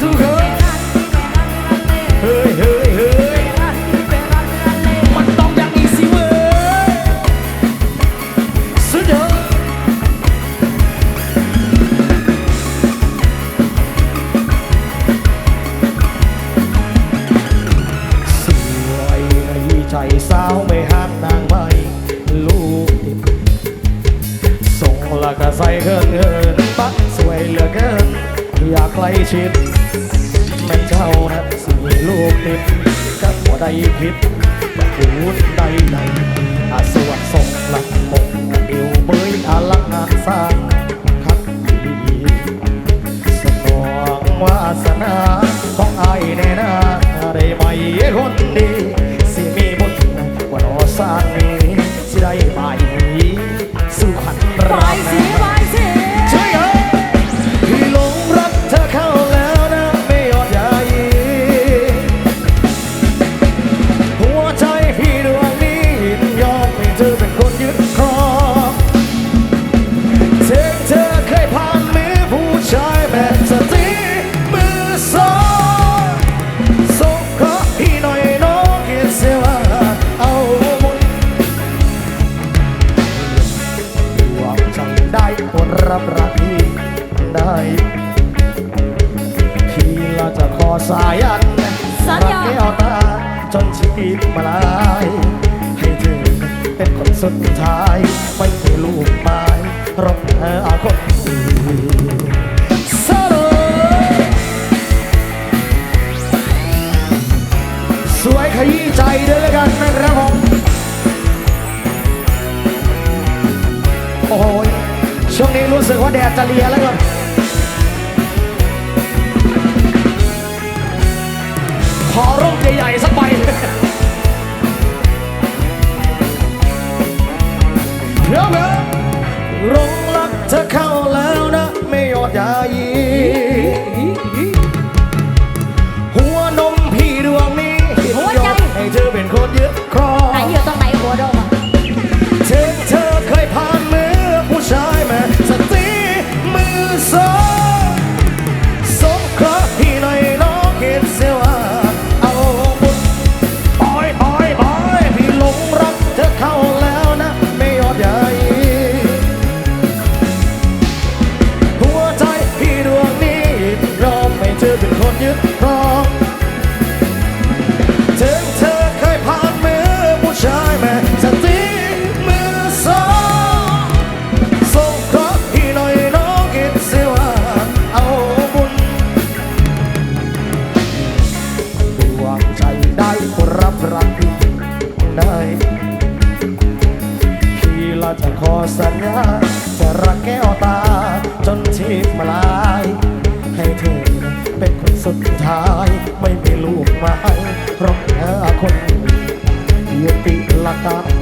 Dù ใกล้ชิดแม่นเจ้านะสื่อลูกติดกับบ่ใดผิดจะพูดใดใดอาสวดส่งหลักมกเอวเบยอาลักอาสร้า สายันสัญญารักแก้วตาจนชีวิตมาลายให้เธอเป็นคนสุดท้ายไม่มีลูกไม้รบเธออาคนอื่นสโลสวยขยี้ใจด้วยแล้วกันนะครับผมโอ้ยช่วงนี้รู้สึกว่าแดดจะเลียแล้วครับ เสวาเอาบุญปล่อยปล่อยปล่อยพี่หลงรักเธอเข้าแล้วนะ ไม่ยอดใหญ่หัวใจพี่ดวงนี้ยอมไม่เจอเป็นคนยึด สัญญา จะรักแก้วตา จนชีพมาลาย ให้เธอเป็นคนสุดท้าย ไม่มีลูกไม้เพราะเธอคนเดียวติหลักการ